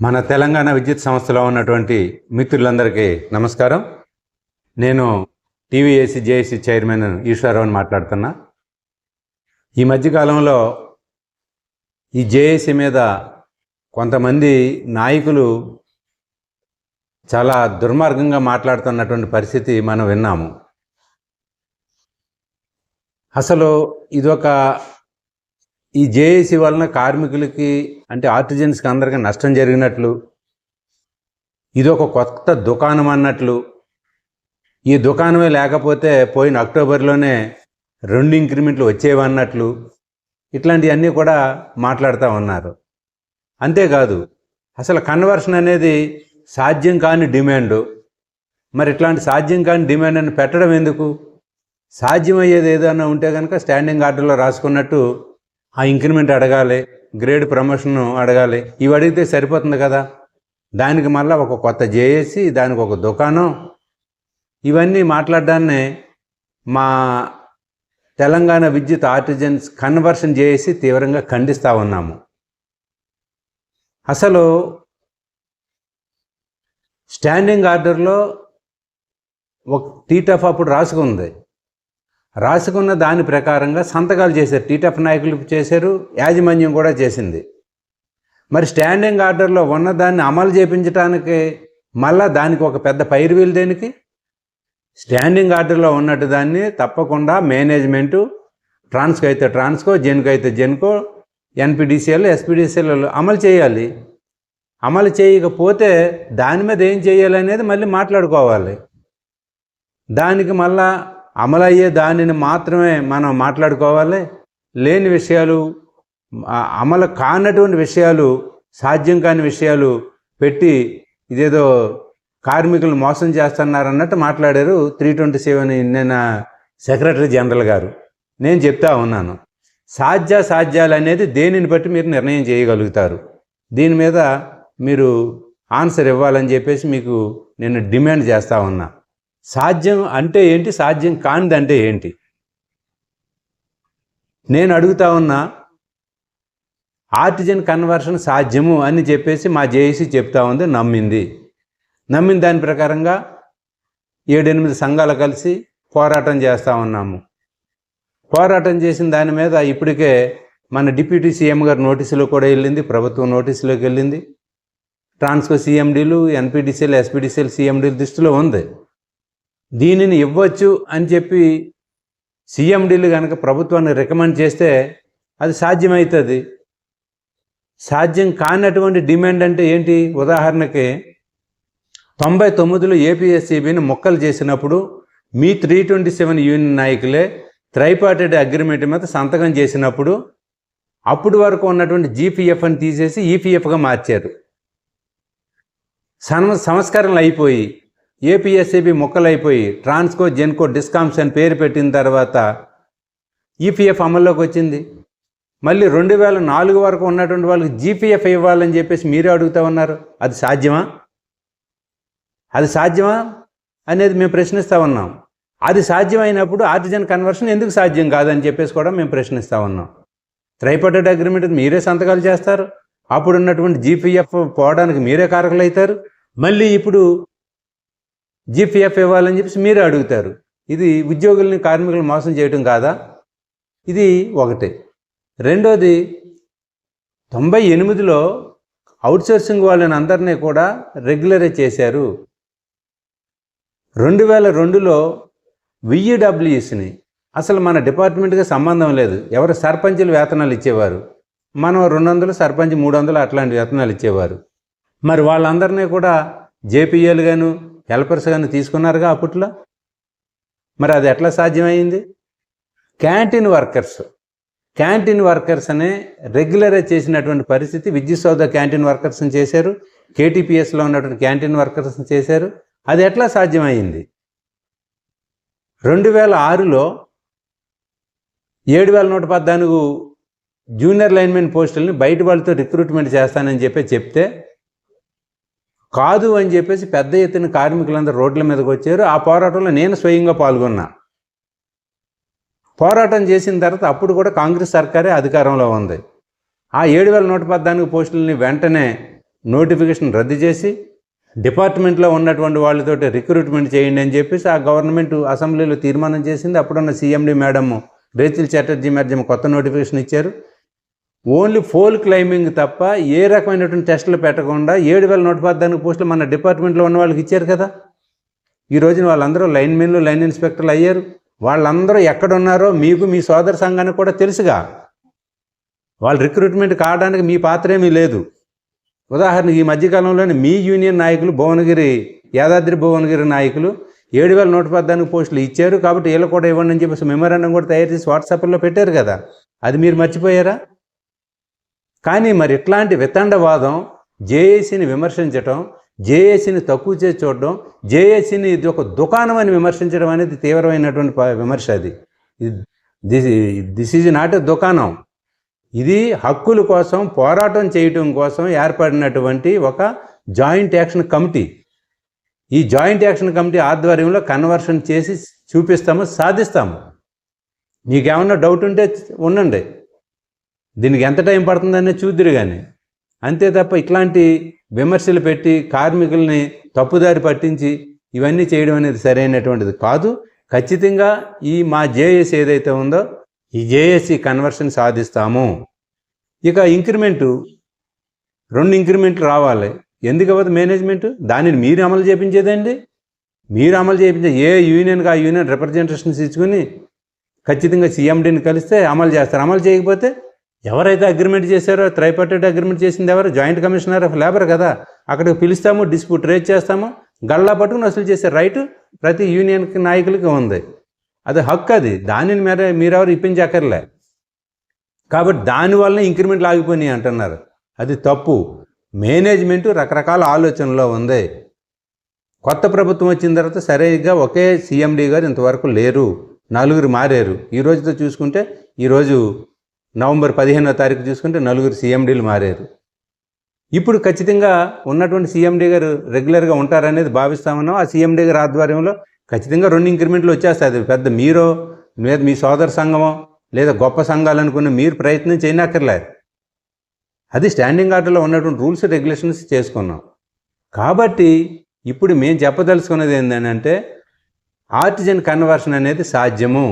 మన తెలంగాణ విద్యుత్ సంస్థలో ఉన్నటువంటి మిత్రులందరికీ నమస్కారం. నేను టీవీఏసీ జేఏసీ చైర్మన్ ఈశ్వరరావుని మాట్లాడుతున్నా. ఈ మధ్యకాలంలో ఈ జేఏసీ మీద కొంతమంది నాయకులు చాలా దుర్మార్గంగా మాట్లాడుతున్నటువంటి పరిస్థితి మనం విన్నాము. అసలు ఇదొక ఈ జేఏసీ వలన కార్మికులకి అంటే ఆర్టిజన్స్కి అందరికీ నష్టం జరిగినట్లు ఇది ఒక కొత్త దుకాణం అన్నట్లు ఈ దుకాణమే లేకపోతే పోయిన అక్టోబర్లోనే రెండు ఇంక్రిమెంట్లు వచ్చేవన్నట్లు ఇట్లాంటివన్నీ కూడా మాట్లాడుతూ ఉన్నారు. అంతేకాదు అసలు కన్వర్షన్ అనేది సాధ్యం కాని డిమాండ్. మరి ఇట్లాంటి సాధ్యం కాని డిమాండ్ అని పెట్టడం ఎందుకు? సాధ్యమయ్యేది ఏదైనా ఉంటే కనుక స్టాండింగ్ ఆర్డర్లో రాసుకున్నట్టు ఆ ఇంక్రిమెంట్ అడగాలి గ్రేడ్ ప్రమోషన్ అడగాలి. ఇవి అడిగితే సరిపోతుంది కదా? దానికి మళ్ళీ ఒక కొత్త జేఏసి దానికి ఒక దుకాణం. ఇవన్నీ మాట్లాడడాన్ని మా తెలంగాణ విద్యుత్ ఆర్టిజన్స్ కన్వర్షన్ చేసి తీవ్రంగా ఖండిస్తూ ఉన్నాము. అసలు స్టాండింగ్ ఆర్డర్లో ఒక టీటఫ్ అప్పుడు రాసుకుంది. రాసుకున్న దాని ప్రకారంగా సంతకాలు చేశారు. టీటఫ్ నాయకులు చేశారు యాజమాన్యం కూడా చేసింది. మరి స్టాండింగ్ ఆర్డర్లో ఉన్నదాన్ని అమలు చేయించడానికి మళ్ళా దానికి ఒక పెద్ద పైరు వీలు దేనికి? స్టాండింగ్ ఆర్డర్లో ఉన్నట్టు దాన్ని తప్పకుండా మేనేజ్మెంటు ట్రాన్స్కో అయితే ట్రాన్స్కో జెన్కో అయితే జెన్కో ఎన్పిడిసిఎల్ ఎస్పిడిసిఎల్ అమలు చేయాలి. అమలు చేయకపోతే దాని మీద ఏం చేయాలి అనేది మళ్ళీ మాట్లాడుకోవాలి. దానికి మళ్ళా అమలయ్యే దానిని మాత్రమే మనం మాట్లాడుకోవాలి. లేని విషయాలు అమలు కానటువంటి విషయాలు సాధ్యం కాని విషయాలు పెట్టి ఇదేదో కార్మికులు మోసం చేస్తున్నారు అన్నట్టు మాట్లాడారు త్రీ ట్వంటీ సెవెన్ నిన్న సెక్రటరీ జనరల్ గారు. నేను చెప్తా ఉన్నాను. సాధ్య సాధ్యాలు అనేది దేనిని బట్టి మీరు నిర్ణయం చేయగలుగుతారు? దీని మీద మీరు ఆన్సర్ ఇవ్వాలని చెప్పేసి మీకు నేను డిమాండ్ చేస్తూ ఉన్నా. సాధ్యం అంటే ఏంటి? సాధ్యం కానిది అంటే ఏంటి? నేను అడుగుతా ఉన్నా ఆర్టిజన్ కన్వర్షన్ సాధ్యము అని చెప్పేసి మా జేఏసీ చెప్తా ఉంది నమ్మింది. నమ్మిన దాని ప్రకారంగా ఏడెనిమిది సంఘాలు కలిసి పోరాటం చేస్తూ ఉన్నాము. పోరాటం చేసిన దాని మీద ఇప్పటికే మన డిప్యూటీ సీఎం గారు నోటీసులో కూడా వెళ్ళింది ప్రభుత్వం నోటీసులోకి వెళ్ళింది. ట్రాన్స్కో సీఎండీలు ఎన్పీడీసీలు ఎస్పీడీసీలు సీఎండీల దృష్టిలో ఉంది. దీనిని ఇవ్వచ్చు అని చెప్పి సీఎండీలు కనుక ప్రభుత్వాన్ని రికమెండ్ చేస్తే అది సాధ్యమవుతుంది సాధ్యం కానటువంటి డిమాండ్ అంటే ఏంటి? ఉదాహరణకి తొంభై తొమ్మిదిలో ఏపీఎస్సీబీని మొక్కలు చేసినప్పుడు మీ త్రీ ట్వంటీ సెవెన్ యూనియన్ నాయకులే త్రైపార్టెడ్ అగ్రిమెంట్ మీద సంతకం చేసినప్పుడు అప్పుడు వరకు ఉన్నటువంటి జీపీఎఫ్ అని తీసేసి ఈపీఎఫ్గా మార్చారు. సన్ సంస్కరణలు అయిపోయి ఏపీఎస్సీబీ మొక్కలైపోయి ట్రాన్స్కో జెన్కో డిస్కామ్స్ అని పేరు పెట్టిన తర్వాత ఈపీఎఫ్ అమల్లోకి వచ్చింది. మళ్ళీ రెండు వేల నాలుగు వరకు ఉన్నటువంటి వాళ్ళకి జీపీఎఫ్ ఇవ్వాలని చెప్పేసి మీరే అడుగుతా ఉన్నారు. అది సాధ్యమా? అది సాధ్యమా అనేది మేము ప్రశ్నిస్తూ ఉన్నాం. అది సాధ్యమైనప్పుడు ఆర్టిజన్ కన్వర్షన్ ఎందుకు సాధ్యం కాదని చెప్పేసి కూడా మేము ప్రశ్నిస్తూ ఉన్నాం. త్రైపటెడ్ అగ్రిమెంట్ మీరే సంతకాలు చేస్తారు. అప్పుడు ఉన్నటువంటి జీపీఎఫ్ పోవడానికి మీరే కారకులు అవుతారు మళ్ళీ ఇప్పుడు జీపీఎఫ్ ఇవ్వాలని చెప్పేసి మీరే అడుగుతారు. ఇది ఉద్యోగుల్ని కార్మికులను మోసం చేయటం కాదా? ఇది ఒకటి. రెండోది తొంభై ఎనిమిదిలో అవుట్సోర్సింగ్ వాళ్ళని అందరినీ కూడా రెగ్యులరే చేశారు. రెండు వేల రెండులో విఈడబ్ల్యూఎస్ని అసలు మన డిపార్ట్మెంట్గా సంబంధం లేదు. ఎవరు సర్పంచులు వేతనాలు ఇచ్చేవారు? మనం రెండు వందలు సర్పంచ్ మూడు వందలు అట్లాంటి వేతనాలు ఇచ్చేవారు. మరి వాళ్ళందరినీ కూడా జేపీఎల్ గాను హెల్పర్స్ కానీ తీసుకున్నారుగా అప్పట్లో? మరి అది ఎట్లా సాధ్యమైంది? Canteen workers. క్యాంటీన్ వర్కర్స్ అనే రెగ్యులర్గా చేసినటువంటి పరిస్థితి విద్యుత్ సౌద క్యాంటీన్ వర్కర్స్ని చేశారు కేటీపీఎస్లో ఉన్నటువంటి క్యాంటీన్ వర్కర్స్ని చేశారు. అది ఎట్లా సాధ్యమైంది? రెండు వేల ఆరులో ఏడు వేల నూట పద్నాలుగు జూనియర్ లైన్మెన్ పోస్టుల్ని బయట వాళ్ళతో రిక్రూట్మెంట్ చేస్తానని చెప్పి చెప్తే కాదు అని చెప్పేసి పెద్ద ఎత్తున కార్మికులందరూ రోడ్ల మీదకి వచ్చారు. ఆ పోరాటంలో నేను స్వయంగా పాల్గొన్నా. పోరాటం చేసిన తర్వాత అప్పుడు కూడా కాంగ్రెస్ సర్కారే అధికారంలో ఉంది. ఆ ఏడు వేల నూట పద్నాలుగు పోస్టులని వెంటనే నోటిఫికేషన్ రద్దు చేసి డిపార్ట్మెంట్లో ఉన్నటువంటి వాళ్ళతోటి రిక్రూట్మెంట్ చేయండి అని చెప్పేసి ఆ గవర్నమెంట్ అసెంబ్లీలో తీర్మానం చేసింది. అప్పుడున్న CMD madam Rachel Chatterjee madam కొత్త నోటిఫికేషన్ ఇచ్చారు. ఓన్లీ ఫోల్ క్లైంబింగ్ తప్ప ఏ రకమైనటువంటి టెస్టులు పెట్టకుండా ఏడు వేల నూట పద్నాలుగు పోస్టులు మన డిపార్ట్మెంట్లో ఉన్న వాళ్ళకి ఇచ్చారు కదా. ఈ రోజున వాళ్ళందరూ లైన్ మెన్లు లైన్ ఇన్స్పెక్టర్లు అయ్యారు. వాళ్ళందరూ ఎక్కడున్నారో మీకు మీ సోదర సంఘానికి కూడా తెలుసుగా. వాళ్ళు రిక్రూట్మెంట్ కావడానికి మీ పాత్ర ఏమీ లేదు. ఉదాహరణకి ఈ మధ్యకాలంలోనే మీ యూనియన్ నాయకులు భువనగిరి యాదాద్రి భువనగిరి నాయకులు ఏడు వేల నూట పద్నాలుగు పోస్టులు ఇచ్చారు కాబట్టి వీళ్ళు కూడా ఇవ్వండి అని చెప్పేసి మెమోరాండం కూడా తయారు చేసి వాట్సాప్లో పెట్టారు కదా. అది మీరు మర్చిపోయారా? కానీ మరి ఇట్లాంటి వితండవాదం జేఏసీని విమర్శించటం జేఏసీని తక్కువ చేసి చూడడం జేఏసీని ఇది ఒక దుకాణం అని విమర్శించడం అనేది తీవ్రమైనటువంటి విమర్శ అది. This this is not a దుకాణం. ఇది హక్కుల కోసం పోరాటం చేయటం కోసం ఏర్పడినటువంటి ఒక జాయింట్ యాక్షన్ కమిటీ. ఈ జాయింట్ యాక్షన్ కమిటీ ఆధ్వర్యంలో కన్వర్షన్ చేసి చూపిస్తాము సాధిస్తాము. మీకేమన్నా డౌట్ ఉంటే ఉండండి. దీనికి ఎంత టైం పడుతుందనే చూద్దురు కానీ అంతే తప్ప ఇట్లాంటి విమర్శలు పెట్టి కార్మికుల్ని తప్పుదారి పట్టించి ఇవన్నీ చేయడం అనేది సరైనటువంటిది కాదు. ఖచ్చితంగా ఈ మా జేఎస్ ఏదైతే ఉందో ఈ జేఎస్సి కన్వర్షన్ సాధిస్తాము. ఇక ఇంక్రిమెంటు రెండు ఇంక్రిమెంట్లు రావాలి. ఎందుకు అవ్వదు మేనేజ్మెంట్? దానిని మీరు అమలు చేయించేదండి మీరు అమలు చేయించే ఏ యూనియన్కి ఆ యూనియన్ రిప్రజెంటేషన్స్ ఇచ్చుకొని ఖచ్చితంగా సీఎండీని కలిస్తే అమలు చేస్తారు. అమలు చేయకపోతే ఎవరైతే అగ్రిమెంట్ చేశారో త్రైపార్టెడ్ అగ్రిమెంట్ చేసింది ఎవరు? జాయింట్ కమిషనర్ ఆఫ్ లేబర్ కదా. అక్కడికి పిలుస్తాము డిస్ప్యూట్ రేజ్ చేస్తాము. గళ్ళా పట్టుకుని వసూలు చేసే రైట్ ప్రతి యూనియన్కి నాయకులకి ఉంది. అది హక్కు అది. దానిని మీరే మీరెవరు ఇప్పించక్కర్లే. కాబట్టి దానివల్ల ఇంక్రిమెంట్లు ఆగిపోయినాయి అంటున్నారు. అది తప్పు. మేనేజ్మెంట్ రకరకాల ఆలోచనలో ఉంది. కొత్త ప్రభుత్వం వచ్చిన తర్వాత సరిగ్గా ఒకే సీఎండీ గారు ఇంతవరకు లేరు. నలుగురు మారారు. ఈ రోజుతో చూసుకుంటే ఈరోజు నవంబర్ పదిహేనో తారీఖు చూసుకుంటే నలుగురు సీఎండీలు మారారు. ఇప్పుడు ఖచ్చితంగా ఉన్నటువంటి సీఎండీ గారు రెగ్యులర్గా ఉంటారనేది భావిస్తామన్నాం ఆ సీఎండీ గారి ఆధ్వర్యంలో ఖచ్చితంగా రెండు ఇంక్రిమెంట్లు వచ్చేస్తాయి. అది పెద్ద మీరో లేదా మీ సోదర సంఘమో లేదా గొప్ప సంఘాలు అనుకున్న మీరు ప్రయత్నం చేయనక్కర్లేదు. అది స్టాండింగ్ ఆర్డర్లో ఉన్నటువంటి రూల్స్ రెగ్యులేషన్స్ చేసుకున్నాం. కాబట్టి ఇప్పుడు మేము చెప్పదలుచుకున్నది ఏంటంటే ఆర్టిజన్ కన్వర్షన్ అనేది సాధ్యము.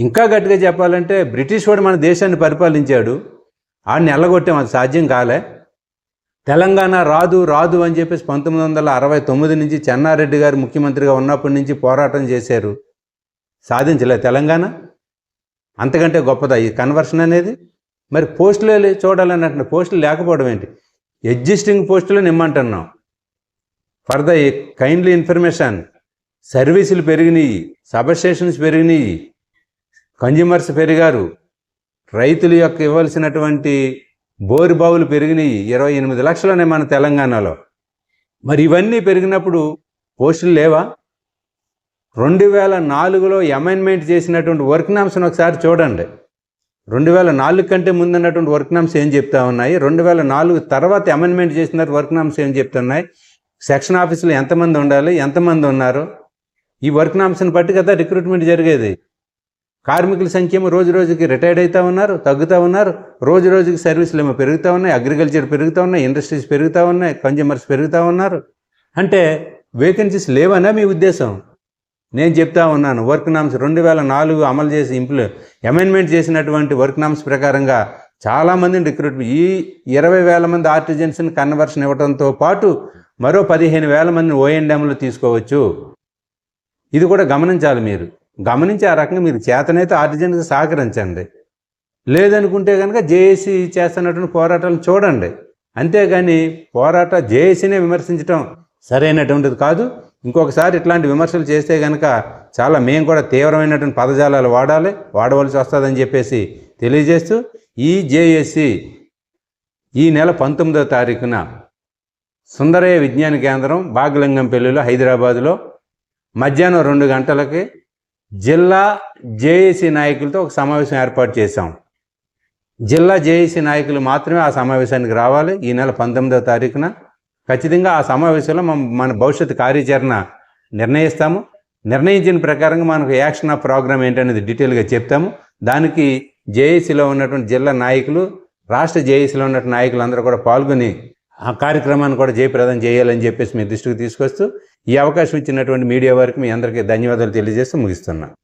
ఇంకా గట్టిగా చెప్పాలంటే బ్రిటిష్ వాడు మన దేశాన్ని పరిపాలించాడు. ఆడిని ఎల్లగొట్టాం అది సాధ్యం కాలే. తెలంగాణ రాదు రాదు అని చెప్పేసి పంతొమ్మిది వందల అరవై తొమ్మిది నుంచి చెన్నారెడ్డి గారు ముఖ్యమంత్రిగా ఉన్నప్పటి నుంచి పోరాటం చేశారు. సాధించలే తెలంగాణ. అంతకంటే గొప్పదా ఈ కన్వర్షన్ అనేది? మరి పోస్టులే లే- చూడాలని అంటున్నా. పోస్టులు లేకపోవడం ఏంటి? ఎగ్జిస్టింగ్ పోస్టులు నిమ్మంటున్నాం. ఫర్ ద కైండ్లీ ఇన్ఫర్మేషన్ సర్వీసులు పెరిగినాయి సబ్స్టేషన్స్ పెరిగినాయి. కన్జ్యూమర్స్ పెరిగారు. రైతుల యొక్క ఇవ్వాల్సినటువంటి బోరు బావులు పెరిగినాయి. ఇరవై ఎనిమిది లక్షలనే మన తెలంగాణలో. మరి ఇవన్నీ పెరిగినప్పుడు పోస్టులు లేవా? రెండు వేల నాలుగులో అమైన్మెంట్ చేసినటువంటి వర్క్ నామ్స్ని ఒకసారి చూడండి. రెండు వేల నాలుగు కంటే ముందు ఉన్నటువంటి వర్క్ నామ్స్ ఏం చెప్తా ఉన్నాయి? రెండు వేల నాలుగు తర్వాత అమెండ్మెంట్ చేసిన వర్క్ నామ్స్ ఏం చెప్తున్నాయి సెక్షన్ ఆఫీసులో ఎంతమంది ఉండాలి? ఎంతమంది ఉన్నారు? ఈ వర్క్ నామ్స్ని బట్టి కదా రిక్రూట్మెంట్ జరిగేది. కార్మికుల సంఖ్య రోజు రోజుకి రిటైర్డ్ అవుతూ ఉన్నారు తగ్గుతూ ఉన్నారు. రోజు రోజుకి సర్వీసులు ఏమో పెరుగుతూ ఉన్నాయి అగ్రికల్చర్ పెరుగుతూ ఉన్నాయి ఇండస్ట్రీస్ పెరుగుతూ ఉన్నాయి కన్జ్యూమర్స్ పెరుగుతూ ఉన్నారు. అంటే వేకెన్సీస్ లేవనా మీ ఉద్దేశం? నేను చెప్తా ఉన్నాను వర్క్ నామ్స్ రెండు వేల నాలుగు అమలు చేసి ఇంప్లి అమెండ్మెంట్ చేసినటువంటి వర్క్ నామ్స్ ప్రకారంగా చాలామందిని రిక్రూట్ ఈ ఇరవై వేల మంది ఆర్టిజన్స్ని కన్వర్షన్ ఇవ్వడంతో పాటు మరో పదిహేను వేల మందిని ఓఎన్ఎంలో తీసుకోవచ్చు. ఇది కూడా గమనించాలి మీరు. గమనించి ఆ రకంగా మీరు చేతనైతే ఆర్టిజన్కి సహకరించండి. లేదనుకుంటే కనుక జేఏసీ చేస్తున్నటువంటి పోరాటాలను చూడండి. అంతేగాని పోరాట జేఏసీనే విమర్శించడం సరైనటువంటిది కాదు. ఇంకొకసారి ఇట్లాంటి విమర్శలు చేస్తే కనుక చాలా మేము కూడా తీవ్రమైనటువంటి పదజాలాలు వాడాలి వాడవలసి వస్తుందని చెప్పేసి తెలియజేస్తూ ఈ జేఏసీ ఈ నెల పంతొమ్మిదో తారీఖున సుందరయ్య విజ్ఞాన కేంద్రం బాగలింగంపల్లిలో హైదరాబాదులో మధ్యాహ్నం రెండు గంటలకి జిల్లా జేఏసీ నాయకులతో ఒక సమావేశం ఏర్పాటు చేశాం. జిల్లా జేఏసీ నాయకులు మాత్రమే ఆ సమావేశానికి రావాలి. ఈ నెల పంతొమ్మిదవ తారీఖున ఖచ్చితంగా ఆ సమావేశంలో మన మన భవిష్యత్తు కార్యాచరణ నిర్ణయిస్తాము. నిర్ణయించిన ప్రకారంగా మనకు యాక్షన్ ఆఫ్ ప్రోగ్రామ్ ఏంటనేది డీటెయిల్గా చెప్తాము. దానికి జేఏసీలో ఉన్నటువంటి జిల్లా నాయకులు రాష్ట్ర జేఏసీలో ఉన్నటువంటి నాయకులు అందరూ కూడా పాల్గొని ఆ కార్యక్రమాన్ని కూడా జయప్రదం చేయాలని చెప్పేసి మీ దృష్టికి తీసుకొస్తూ ఈ అవకాశం ఇచ్చినటువంటి మీడియా వారికి మీ అందరికీ ధన్యవాదాలు తెలియజేస్తూ ముగిస్తున్నాను